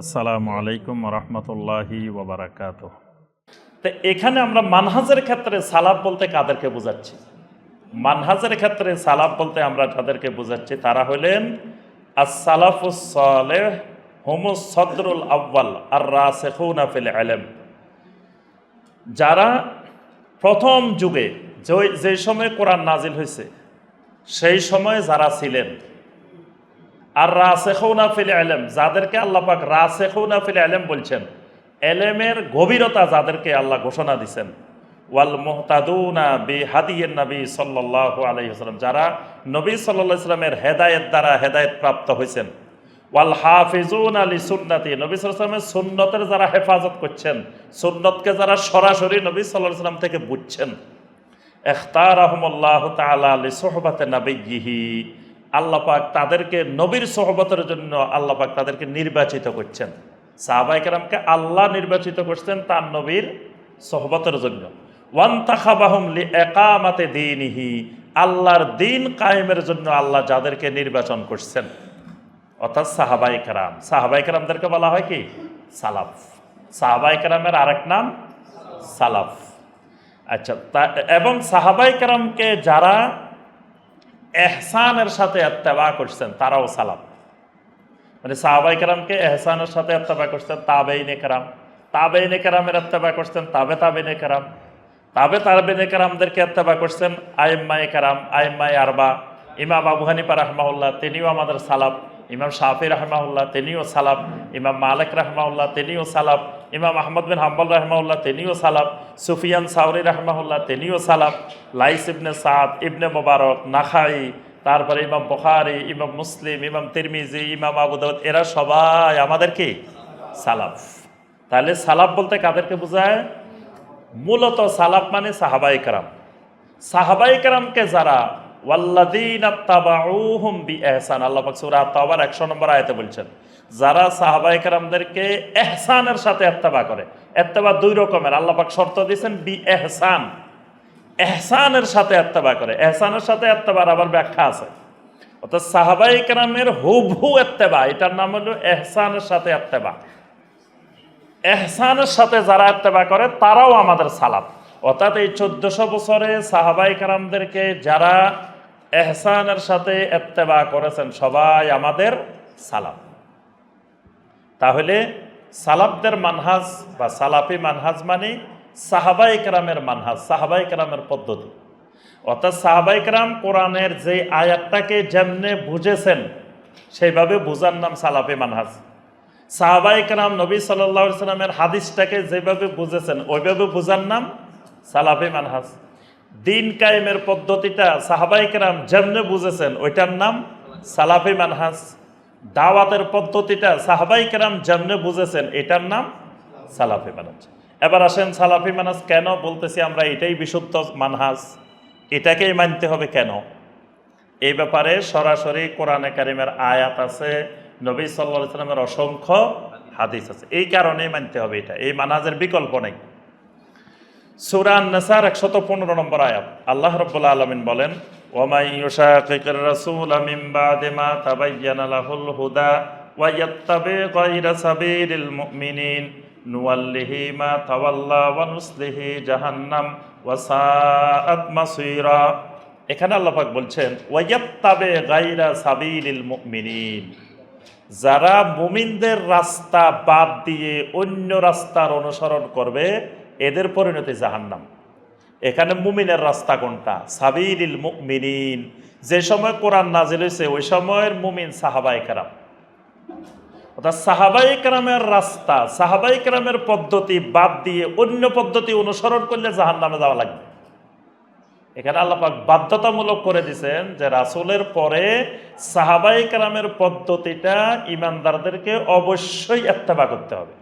আসসালামু আলাইকুম রহমতুল্লাহি ওবরাকাত তো এখানে আমরা মানহাজের ক্ষেত্রে সালাফ বলতে কাদেরকে বোঝাচ্ছি? মানহাজের ক্ষেত্রে সালাফ বলতে আমরা যাদেরকে বোঝাচ্ছি, তারা হলেন আসসালাফুসলেহ হোমুস সদরুল আব্বাল আর রাসেখুনা ফিল আলেম। যারা প্রথম যুগে যে সময় কোরআন নাজিল হয়েছে সেই সময় যারা ছিলেন আর রাসেখৌনা ফিল আলেম যাদেরকে আল্লাহ পাক রাসেখৌনা ফিল আলেম বলছেন, এলেমের গভীরতা যাদেরকে আল্লাহ ঘোষণা দিছেন। ওয়াল মোহতাদুনা বি হাদিয়ের নবী সাল্লাহ আলহিহাস্লাম যারা নবী সাল্লাহ ইসলামের হেদায়েত দ্বারা হেদায়েত প্রাপ্ত হয়েছেন ওয়াল হাফিজুন আলী সুন্নাতি, নবী সাল্লামের সুন্নতের যারা হেফাজত করছেন, সুন্নতকে যারা সরাসরি নবী সাল্লাহ ইসলাম থেকে বুঝছেন। এখতার রহমল্লাহ তালা আলী সোহবাতে নাবিগিহি আল্লাহ পাক তাদেরকে নবীর সহবতের জন্য আল্লাহ পাক তাদেরকে নির্বাচিত করছেন। সাহাবাইকেরামকে আল্লাহ নির্বাচিত করছেন তার নবীর সহবতের জন্য। ওয়ান তাখাবাহম লি একামাতে দিনহি, আল্লাহর দিন কায়েমের জন্য আল্লাহ যাদেরকে নির্বাচন করছেন। অর্থাৎ সাহাবাই কারাম। সাহাবাই কারামদেরকে বলা হয় কি? সালাফ। সাহাবাই কারামের আরেক নাম সালাফ। আচ্ছা তা, এবং সাহাবাই কারামকে যারা এহসানের সাথে এত্তেবা করছেন, তারাও সালাম। মানে সাহাবাই কারামকে এহসানের সাথে এত্তেবা করছেন, তাবেইনে কারাম। তাবেইনে কারামের এত্তেবা করছেন, তাবে তাবেনে কারাম। তাবে তাবেনে কারামদেরকে এত্তেবা করছেন আইম্মাই কারাম আইম্মাই আরবা। ইমাম আবু হানিফা রহমাউল্লাহ তিনিও আমাদের সালাম। ইমাম শাফি রহমাউল্লাহ তিনিও সালাম। ইমাম মালিক রহমাউল্লাহ তিনিও সালাম। ইমাম আহমদ বিন হাম্বল রহমাউল্লাহ তিনিও সালাম সুফিয়ান সাউরি রহমাউল্লাহ তিনিও সালাম লাইস ইবনে সাদ, ইবনে মোবারক, নাখাই, তারপরে ইমাম বখারি, ইমাম মুসলিম, ইমাম তিরমিজি, ইমাম আবু এরা সবাই আমাদের কি? সালাফ। তাহলে সালাফ বলতে কাদেরকে বোঝায়? মূলত সালাফ মানে সাহাবাই কারাম। সাহাবাই কারামকে যারা আল্লাহ পাক সূরা আত-তাওবার 100 নম্বর আয়াতে বলছেন, যারা সাহাবাই কারামদেরকে এহসানের সাথে এত্তেবা করে এত্তেবা দুই রকমের, আল্লাহ শর্ত দিয়েছেন বি এহসান এহসানের সাথে এত্তেবা করে এহসানের সাথে এত্তেবার আবার ব্যাখ্যা আছে, অর্থাৎ সাহাবাই কারামের হুবহু এত্তেবা এটার নাম হলো এহসানের সাথে এত্তেবা এহসানের সাথে যারা এত্তেবা করে, তারাও আমাদের সালাফ অর্থাৎ এই চোদ্দশো বছরে সাহাবাই কারামদেরকে যারা এহসানের সাথে এত্তেবা করেছেন সবাই আমাদের সালাফ তাহলে সালাবদের মানহাজ বা সালাফি মানহাজ মানে সাহাবাই কারামের মানহাজ সাহাবাই কারামের পদ্ধতি। অর্থাৎ সাহাবাই কারাম কোরআনের যে আয়াতটাকে যেমনে বুঝেছেন, সেইভাবে বুঝার নাম সালাফি মানহাজ। সাহাবাই কারাম নবী সাল্লাহ সাল্লামের হাদিসটাকে যেভাবে বুঝেছেন, ওইভাবে বুঝার নাম সালাফি মানহাজ। দিন কায়েমের পদ্ধতিটা সাহাবাই কারাম যেমনে বুঝেছেন, ওইটার নাম সালাফি মানহাস দাওয়াতের পদ্ধতিটা সাহাবাই কেরাম যেমনে বুঝেছেন, এটার নাম সালাফি মানহাজ। এবার আসেন সালাফি মানহাজ কেন? বলতেছি আমরা এটাই বিশুদ্ধ মানহাজ। এটাকেই মানতে হবে কেন? এই ব্যাপারে সরাসরি কোরআনে কারিমের আয়াত আছে, নবী সাল্লা সাল্লামের অসংখ্য হাদিস আছে। এই কারণেই মানতে হবে এটা। এই মানহাজের বিকল্প নেই। সুরান নাসার একশত পনেরো নম্বর আয়াত। আল্লাহ রব্বুল্লা আলমিন বলেন ওমাই ইউশাকিকের রাসূল মিন বাদে মা তাবায়্যানা লাহুল হুদা ওয়া ইয়াত্তাবি গায়রা সাবিলিল মুমিনিন নুওয়াল্লিহি মা তাওয়াল্লা ওয়া নুসলিহি জাহান্নাম ওয়া সাআত মাসীরা। এখানে আল্লাহ পাক বলছেন, ওয়া ইয়াত্তাবি গায়রা সাবিলিল মুমিনিন। যারা মুমিনদের রাস্তা বাদ দিয়ে অন্য রাস্তার অনুসরণ করবে এদের পরিণতি জাহান্নাম। এখানে মুমিনের রাস্তা কোনটা? সাবিরিল মুমিনিন। যে সময় কোরআন নাজিল হয়েছে, ওই সময়ের মুমিন সাহাবাই কারাম। অর্থাৎ সাহাবাই কারামের রাস্তা সাহাবাই কারামের পদ্ধতি বাদ দিয়ে অন্য পদ্ধতি অনুসরণ করলে জাহান নামে যাওয়া লাগবে। এখানে আল্লাপাক বাধ্যতামূলক করে দিছেন যে রাসুলের পরে সাহাবাই কারামের পদ্ধতিটা ইমানদারদেরকে অবশ্যই এত্তেবা করতে হবে।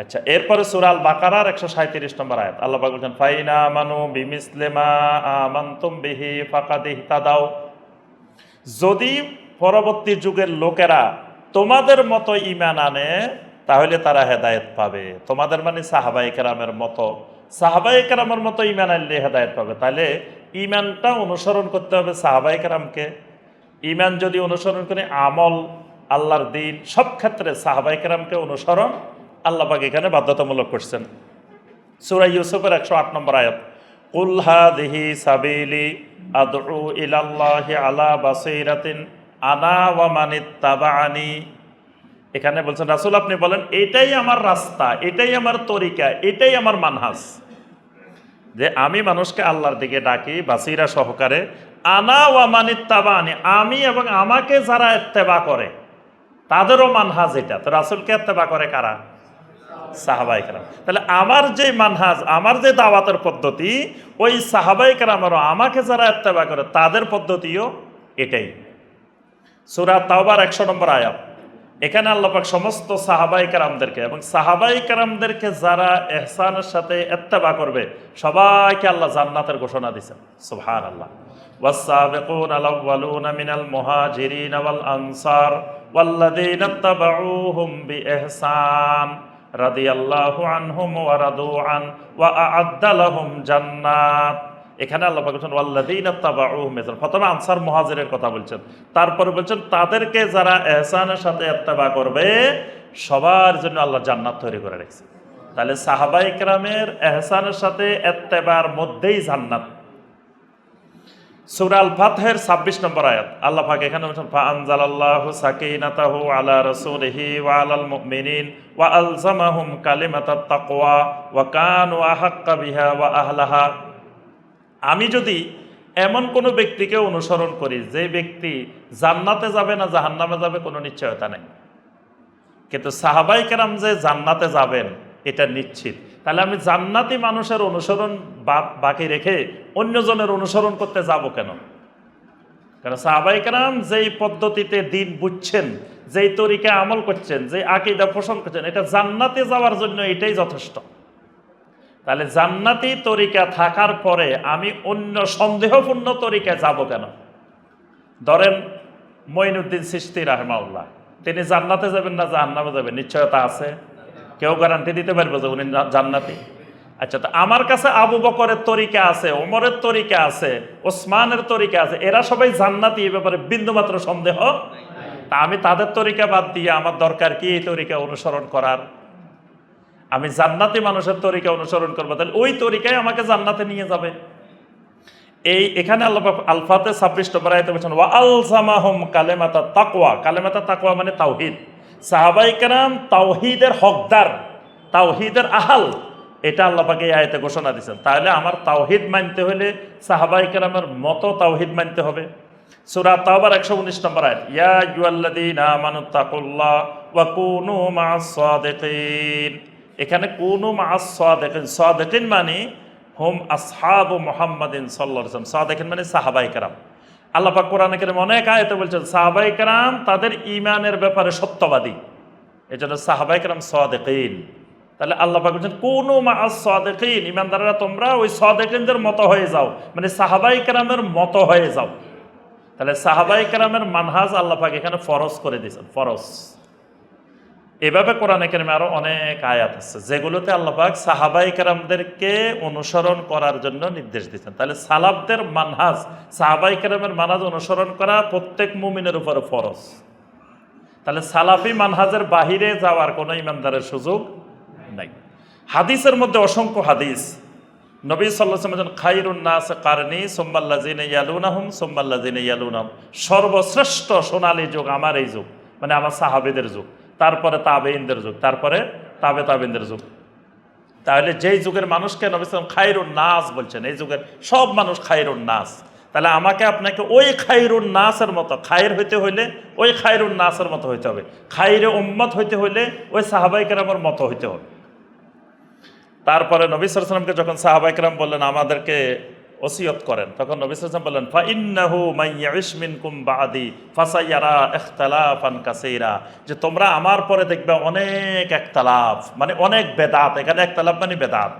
আচ্ছা এরপরে সুরাল বাকারার একশো সাঁত্রিশ নম্বর আয়াত। আল্লাহ বলছেন, ফাইনা মানু বিমিসলেমা আমান্তুম বিহি ফাকাদি তাদাও যদি পরবর্তী যুগের লোকেরা তোমাদের মতো ইমান আনে, তাহলে তারা হেদায়েত পাবে। তোমাদের মানে সাহাবাই কেরামের মতো। সাহাবাই কেরামের মতো ইমান আনলে হেদায়েত পাবে। তাহলে ইমানটা অনুসরণ করতে হবে সাহাবাই কেরামকে। ইমান যদি অনুসরণ করে আমল, আল্লাহর দিন, সব ক্ষেত্রে সাহাবাই কেরামকে অনুসরণ আল্লাহ পাক এখানে বাধ্যতামূলক করছেন। সুরা ইউসুফের একশো আট নম্বর আয়াত, কুল দিহি সাবিলি আদউ ইলাল্লাহি আলা বাসীরাতিন আনা ওয়া মানিত্তাবাআনি এখানে বলছেন, রাসুল, আপনি বলেন, এটাই আমার রাস্তা, এটাই আমার তরিকা, এটাই আমার মানহাজ। যে আমি মানুষকে আল্লাহর দিকে ডাকি, বাসিরা সহকারে, আনা ওয়া মানিত্তাবাআনি আমি এবং আমাকে যারা ইত্তেবা করে, তাদেরও মানহাজ এটা। তো রাসূলকে ইত্তেবা করে কারা? সাহাবাই কারাম তাহলে আমার যে মানহাজ আমার যে দাওয়াতের পদ্ধতি ওই সাহাবাই কারামেরও আমাকে যারা এত্তেবা করে তাদের পদ্ধতিও এটাই সুরা তাওবার একশো নম্বর আয়াত এখানে আল্লাপাক সমস্ত সাহাবাই কারামদেরকে এবং সাহাবাই কারামদেরকে যারা এহসানের সাথে এত্তেবা করবে সবাইকে আল্লাহ জান্নাতের ঘোষণা দিচ্ছেন সুবহান আল্লাহ والسابقون الأولون من المهاجرين والأنصار والذين اتبعوهم بإحسان আল্লাহ ওয়া জান্নাত। এখানে আল্লাহ আনসার কথা বলছেন। তারপরে বলছেন, তাদেরকে যারা এহসানের সাথে করবে, সবার জন্য আল্লাহ জান্নাত তৈরি করে রেখেছে। তাহলে সাহাবা ইকরামের এহসানের সাথে এত্তেবার মধ্যেই জান্নাত সূরা আল ফাতহের 26 নম্বর আয়াত। আল্লাহ পাক এখানে আনজালাল্লাহু সাকিনাতাহু আলা রাসূলিহি ওয়া আলাল মুমিনিন ওয়া আলজামাহুম কালিমাতাত তাকওয়া ওয়া কানু আহাক্কা বিহা ওয়া আহলাহা। আমি যদি এমন কোনো ব্যক্তিকে অনুসরণ করি, যে ব্যক্তি জান্নাতে যাবে না জাহান্নামে যাবে, কোনো নিশ্চয়তা নেই। কিন্তু সাহাবাই কেরাম যে জান্নাতে যাবেন, এটা নিশ্চিত। তাহলে আমি জান্নাতি মানুষের অনুসরণ বাকি রেখে অন্যজনের অনুসরণ করতে যাব কেন? কারণ সাহাবাই কেরাম যেই পদ্ধতিতে দিন বুঝছেন, যেই তরিকে আমল করছেন যে আকিদা পোষণ করছেন, এটা জান্নাতে যাওয়ার জন্য এটাই যথেষ্ট। তাহলে জান্নাতি তরিকা থাকার পরে আমি অন্য সন্দেহপূর্ণ তরিকায় যাব কেন? ধরেন মঈনুদ্দিন সৃষ্টি রাহমাউল্লাহ তিনি জান্নাতে যাবেন না, জাহান্নামে যাবেন, নিশ্চয়তা আছে? কেউ গ্যারান্টি দিতে পারবে যে উনি জান্নাতি। আচ্ছা তো আমার কাছে আবু বকরের তরিকা আছে, ওমরের তরিকা আছে, ওসমানের তরিকা আছে, এরা সবাই জান্নাতি, এ ব্যাপারে বিন্দুমাত্র সন্দেহ? তা আমি তাদের তরিকা বাদ দিয়ে আমার দরকার কি এই তরিকা অনুসরণ করার? আমি জান্নাতি মানুষের তরিকা অনুসরণ করব, তাহলে ওই তরিকায় আমাকে জান্নাতে নিয়ে যাবে। এই এখানে আল্লাহ আলফাতে ছাব্বিশ নম্বর আয়তে বলছেন, ওয়া আলজামাহুম কালেমাতা তাকওয়া। কালেমাতা তাকওয়া মানে তাওহিদ। সাহাবাই কেরাম তাওহিদের হকদার, তাওহিদের আহাল, এটা আল্লাহ পাকে এই আয়তে ঘোষণা দিচ্ছেন তাহলে আমার তাওহিদ মানতে হলে সাহাবাই কেরামের মতো তাওহিদ মানতে হবে। সূরা তাওবার 119 নম্বর আয়াত, ইয়া আইয়ুহাল্লাযীনা আমানুত্তাকুল্লাহ ওয়া কুনু মা'আস সাদিকিন। এখানে কুনু মা'আস সাদিকিন সাদিকিন মানে হুম আসহাবু মুহাম্মাদিন সাল্লাল্লাহু আলাইহি ওয়াসাল্লাম, সাদিকিন মানে সাহাবাই কেরাম। আল্লাহ পাক কোরআনে কেরম অনেক আয়তে বলছেন সাহাবাই কারাম তাদের ইমানের ব্যাপারে সত্যবাদী। এজন্য সাহাবাই সাহাবাইকরাম সদেকিন। তাহলে আল্লাহ পাক বলছেন, কোন মাস সাদেকিন ইমানদাররা তোমরা ওই সাদেকিনদের মতো হয়ে যাও মানে সাহাবাই কারামের মতো হয়ে যাও। তাহলে সাহাবাই কারামের মানহাজ আল্লাহ পাক এখানে ফরজ করে দিয়েছেন, ফরজ। এভাবে কোরআনে কেরামে আরও অনেক আয়াত আছে, যেগুলোতে আল্লাহ পাক সাহাবাই কেরামদেরকে অনুসরণ করার জন্য নির্দেশ দিচ্ছেন। তাহলে সালাবদের মানহাজ, সাহাবাই কেরামের মানহাজ অনুসরণ করা প্রত্যেক মুমিনের উপরে ফরজ। তাহলে সালাফি মানহাজের বাহিরে যাওয়ার কোনো ইমানদারের সুযোগ নাই। হাদিসের মধ্যে অসংখ্য হাদিস। নবী সাল্লাহ খাইরুন নাস কারনি সোম্বাল্লাজিন ইয়ালুনাহুম সোম্বাল্লাজিন ইয়ালুনাহুম। সর্বশ্রেষ্ঠ সোনালী যুগ আমার এই যুগ মানে আমার সাহাবেদের যুগ। তারপরে তাবেইনদের যুগ, তারপরে তাবে তাবেইনদের যুগ। তাহলে যেই যুগের মানুষকে নবী সাল্লাম খাইরুন নাস বলছেন, এই যুগের সব মানুষ খাইরুন নাস তাহলে আমাকে আপনাকে ওই খাইরুন নাসের মতো, খায়ের হইতে হইলে ওই খাইরুন নাসের মতো হইতে হবে খাইরে উম্মত হইতে হইলে ওই সাহাবাই কেরামের মতো হইতে হবে। তারপরে নবী সালামকে যখন সাহাবাই কেরাম বললেন, আমাদেরকে ওসিয়ত করেন। তখন নবী সালাম বললেন ফা ইন্নাহু মাইয়াইশ মিনকুম বাদি ফাসাইয়ারা ইখতালাফান কাসীরা। যে তোমরা আমার পরে দেখবে অনেক একতালাফ মানে অনেক বেদাত। এখানে একতালাফ মানে বেদাত।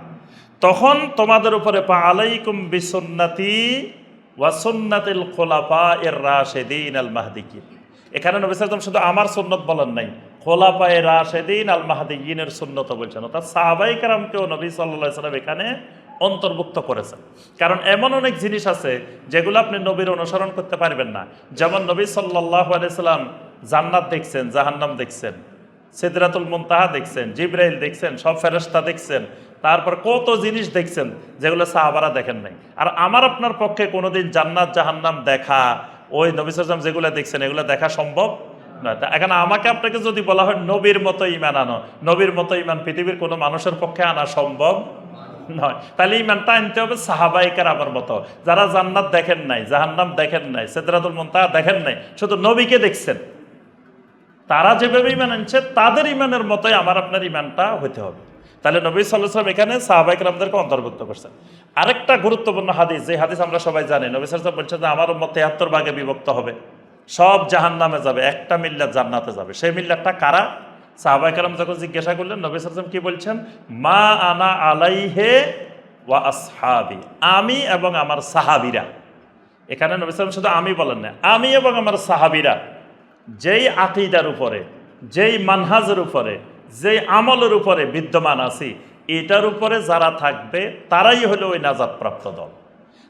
তখন তোমাদের উপরে পা আলাইকুম বিসুন্নতি ওয়া সুন্নাতিল খোলাফা এর রাশেদিন আল মাহদিকিন এখানে নবী সাল্লাম শুধু আমার সুন্নত বলেন নাই, খোলাফায়ে রাশেদিন আল মাহদিনের সুন্নত বলছেন। অর্থাৎ সাহাবাই কারামকেও নবী সাল্লাহ সাল্লাম এখানে অন্তর্ভুক্ত করেছেন। কারণ এমন অনেক জিনিস আছে যেগুলো আপনি নবীর অনুসরণ করতে পারবেন না। যেমন নবী সাল্লাহ আলাইসাল্লাম জান্নাত দেখছেন, জাহান্নাম দেখছেন, সিদরাতুল মুনতাহা দেখছেন, জিব্রাইল দেখছেন, সব ফেরেশতা দেখছেন, তারপর কত জিনিস দেখছেন যেগুলো সাহাবারা দেখেন নাই। আর আমার আপনার পক্ষে কোনোদিন জান্নাত, জাহান্নাম দেখা, ওই নবী সাল্লাম যেগুলো দেখছেন এগুলো দেখা সম্ভব নয়। তা এখন আমাকে আপনাকে যদি বলা হয় নবীর মতো ইমান আনো, নবীর মতো ইমান পৃথিবীর কোনো মানুষের পক্ষে আনা সম্ভব নয়। তাহলে ইমানটা আনতে হবে সাহাবাইকার আমার মতো। যারা জান্নাত দেখেন নাই, জাহান্নাম দেখেন নাই, সেদরাতুল মুনতাহা দেখেন নাই, শুধু নবীকে দেখছেন। তারা যেভাবে ইমান আনছে, তাদের ইমানের মতোই আমার আপনার ইমানটা হতে হবে। তাহলে নবী সাল্লাম এখানে সাহাবাইক রামদেরকে অন্তর্ভুক্ত করছেন। আরেকটা গুরুত্বপূর্ণ হাদিস, যে হাদিস আমরা সবাই জানি, নবী সাল্লাম বলছেন যে আমার মত তেহাত্তর ভাগে বিভক্ত হবে। সব জাহান নামে যাবে, একটা মিল্লাত জান্নাতে যাবে। সেই মিল্লাতটা কারা? সাহাবাইক রাম যখন জিজ্ঞাসা করলেন, নবী সাল্লাম কি বলছেন? মা আনা আলাইহে ওয়া আসহাবি। আমি এবং আমার সাহাবিরা। এখানে নবী সাল্লাম শুধু আমি বলেন না আমি এবং আমার সাহাবিরা যেই আকিদার উপরে, যেই মানহাজের উপরে, যেই আমলের উপরে বিদ্যমান আছি, এটার উপরে যারা থাকবে, তারাই হলো ওই নাজাদপ্রাপ্ত দল।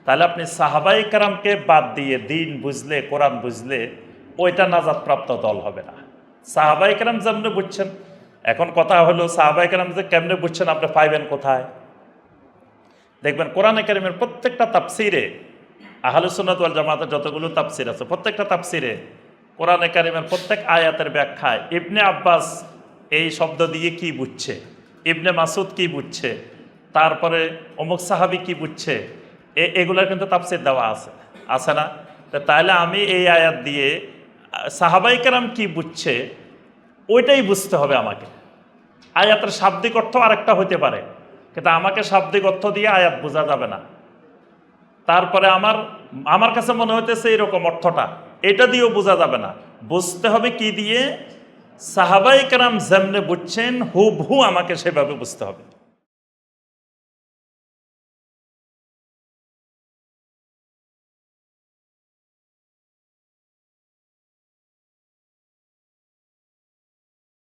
তাহলে আপনি সাহাবাই কারামকে বাদ দিয়ে দিন বুঝলে, কোরআন বুঝলে, ওইটা নাজাদপ্রাপ্ত দল হবে না। সাহাবাই কারাম যেমনি বুঝছেন? এখন কথা হলো, সাহাবাই কারাম যে কেমনে বুঝছেন আপনি পাইবেন কোথায়? দেখবেন কোরআন একাডেমির প্রত্যেকটা তাপসিরে আহলুসুন্নাত ওয়াল জামাতের যতগুলো তাপসির আছে, প্রত্যেকটা তাপসিরে কোরআন একাডেমির প্রত্যেক আয়াতের ব্যাখ্যায় ইবনে আব্বাস এই শব্দ দিয়ে কি বুঝছে? ইবনে মাসুদ কি বুঝছে? তারপরে অমুক সাহাবি কি বুঝছে? এ, এগুলোর কিন্তু তাপসির দেওয়া আছে। আছে না? তাহলে আমি এই আয়াত দিয়ে সাহাবাই কেরাম কি বুঝছে, ওইটাই বুঝতে হবে আমাকে। আয়াতের শাব্দিক অর্থ আরেকটা হতে পারে, কিন্তু আমাকে শাব্দিক অর্থ দিয়ে আয়াত বোঝা যাবে না। তারপরে আমার আমার কাছে মনে হইতেছে এরকম অর্থটা, এটা দিয়েও বোঝা যাবে না। বুঝতে হবে কি দিয়ে সাহাবাই কেরাম যেমনে বুঝছেন, হুবহু আমাকে সেভাবে বুঝতে হবে।